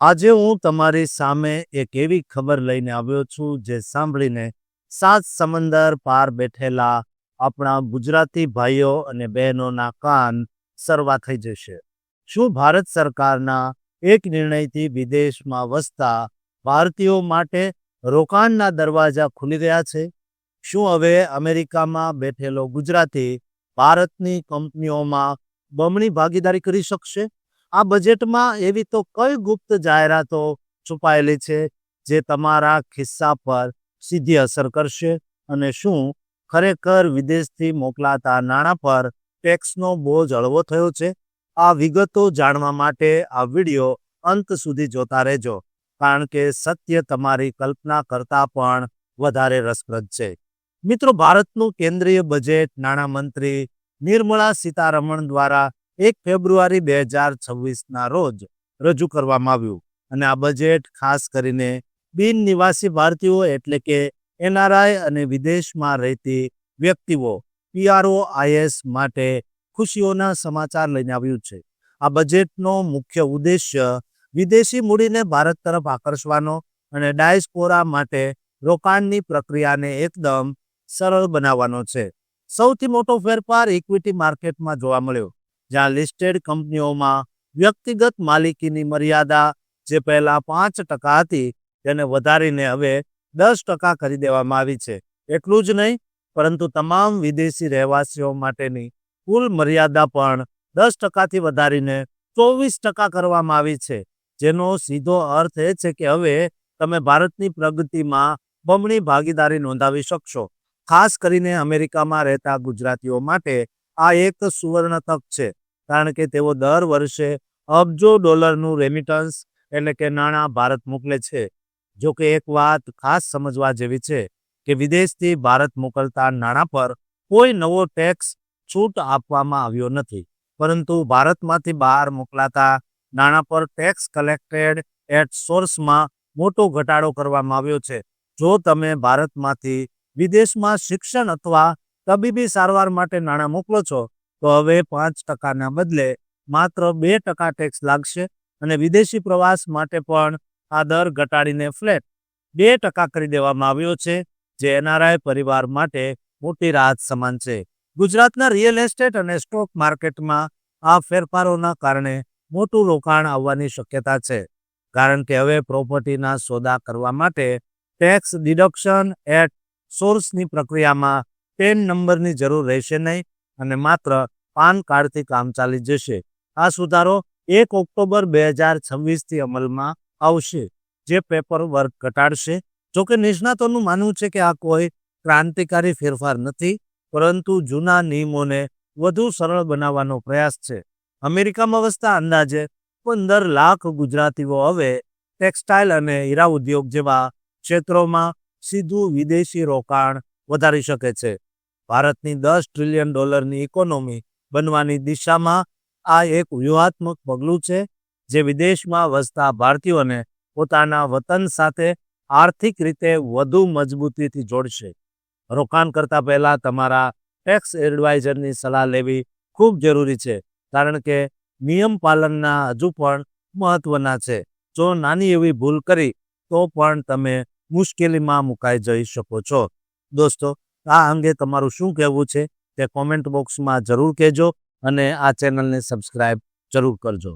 આજે હું તમારી સામે એક એવી ખબર લઈને આવ્યો છું જે સાંભળીને સાત સમંદર પાર બેઠેલા આપણા ગુજરાતી ભાઈઓ અને બહેનોના કાન સરવા થઈ જશે. શું ભારત સરકારના એક નિર્ણયથી વિદેશમાં વસતા ભારતીયો માટે રોકાણના દરવાજા ખુલી ગયા છે? શું હવે અમેરિકામાં બેઠેલો ગુજરાતી ભારતની કંપનીઓમાં બમણી ભાગીદારી કરી શકશે? આ બજેટમાં એવી તો કઈ ગુપ્ત જાહેરાતો છુપાયેલી છે જે તમારા ખિસ્સા પર સીધી અસર કરશે અને શું ખરેખર વિદેશથી મોકલાતા નાણાં પર ટેક્સનો બોજ હળવો થયો છે? આ વિગતો જાણવા માટે આ વિડિયો અંત સુધી જોતા રહેજો, કારણ કે સત્ય તમારી કલ્પના કરતાં પણ વધારે રસપ્રદ છે. મિત્રો, ભારતનું કેન્દ્રીય બજેટ નાણામંત્રી નિર્મળા સીતારમણ દ્વારા એક ફેબ્રુઆરી બે હજાર છવ્વીસના રોજ રજૂ કરવામાં આવ્યું અને આ બજેટ ખાસ કરીને બિન નિવાસી ભારતીયો એટલે કે એનઆરઆઈ અને વિદેશમાં રહેતી વ્યક્તિઓ, પીઆરઓ આઈએસ માટે ખુશીઓના સમાચાર લઈને આવ્યું છે. આ બજેટનો મુખ્ય ઉદ્દેશ્ય વિદેશી મૂડીને ભારત તરફ આકર્ષવાનો અને ડાયસ્પોરા માટે રોકાણની પ્રક્રિયાને એકદમ સરળ બનાવવાનો છે. સૌથી મોટો ફેરફાર ઇક્વિટી માર્કેટમાં જોવા મળ્યો. જ્યાં લિસ્ટેડ કંપનીઓમાં વ્યક્તિગત માલિકીની મર્યાદા જે પહેલાં પાંચ ટકા હતી, તેને વધારીને હવે દસ ટકા કરી દેવામાં આવી છે. એટલું જ નહીં, પરંતુ તમામ વિદેશી રહેવાસીઓ માટેની કુલ મર્યાદા પણ દસ ટકાથી વધારીને ચોવીસ ટકા કરવામાં આવી છે. જેનો સીધો અર્થ એ છે કે હવે તમે ભારતની પ્રગતિમાં બમણી ભાગીદારી નોંધાવી શકશો. ખાસ કરીને અમેરિકામાં રહેતા ગુજરાતીઓ માટે આ એક સુવર્ણ તક છે, કારણ કે તેઓ દર વર્ષે અબજો ડોલરનું રેમિટન્સ એટલે કે નાણાં ભારત મોકલે છે. જો કે એક વાત ખાસ સમજવા જેવી છે કે વિદેશથી ભારત મોકલતા નાણાં પર કોઈ નવો ટેક્સ છૂટ આપવામાં આવ્યો નથી. પરંતુ ભારતમાંથી બહાર મોકલાતા નાણાં પર ટેક્સ કલેક્ટેડ એટ સોર્સમાં મોટો ઘટાડો કરવામાં આવ્યો છે. જો તમે ભારતમાંથી વિદેશમાં શિક્ષણ અથવા તબીબી સારવાર માટે નાણાં મોકલો છો, તો હવે પાંચ ટકાના બદલે માત્ર બે ટકા ટેક્સ લાગશે અને વિદેશી પ્રવાસ માટે પણ આ દર ઘટાડીને ફ્લેટ બે ટકા કરી દેવામાં આવ્યો છે, જે એનઆરઆઈ પરિવાર માટે મોટી રાહત સમાન છે. ગુજરાતના રિયલ એસ્ટેટ અને સ્ટોક માર્કેટમાં આ ફેરફારોના કારણે મોટું રોકાણ આવવાની શક્યતા છે, કારણ કે હવે પ્રોપર્ટીના સોદા કરવા માટે ટેક્સ ડિડક્શન એટ સોર્સની પ્રક્રિયામાં પેન નંબરની જરૂર રહેશે નહીં અને માત્ર પાન કાર્ડથી કામ ચાલી જશે. આ સુધારો એક ઓક્ટોબર બે હજાર છવ્વીસથી અમલમાં આવશે, જે પેપર વર્ક ઘટાડશે. જોકે નિષ્ણાતોનું માનવું છે કે આ કોઈ ક્રાંતિકારી ફેરફાર નથી, પરંતુ જૂના નિયમોને વધુ સરળ બનાવવાનો પ્રયાસ છે. અમેરિકામાં વસતા અંદાજે પંદર લાખ ગુજરાતીઓ હવે ટેક્સટાઇલ અને હીરા ઉદ્યોગ જેવા ક્ષેત્રોમાં સીધું વિદેશી રોકાણ વધારી શકે છે. ભારતની દસ ટ્રિલિયન ડોલરની ઇકોનોમી બનવાની દિશામાં આ એક વ્યૂહાત્મક પગલું છે, જે વિદેશમાં વસતા ભારતીયોને પોતાના વતન સાથે આર્થિક રીતે વધુ મજબૂતીથી જોડશે. રોકાણ કરતા પહેલા તમારા ટેક્સ એડવાઇઝરની સલાહ લેવી ખૂબ જરૂરી છે, કારણ કે નિયમ પાલનના હજુ પણ મહત્વના છે. જો નાની એવી ભૂલ કરી, તો પણ તમે મુશ્કેલીમાં મુકાઈ જઈ શકો છો. દોસ્તો આ અંગે તમારું શું કહેવું છે તે કોમેન્ટ બોક્સમાં જરૂર કહેજો અને આ ચેનલને સબસ્ક્રાઇબ જરૂર કરજો.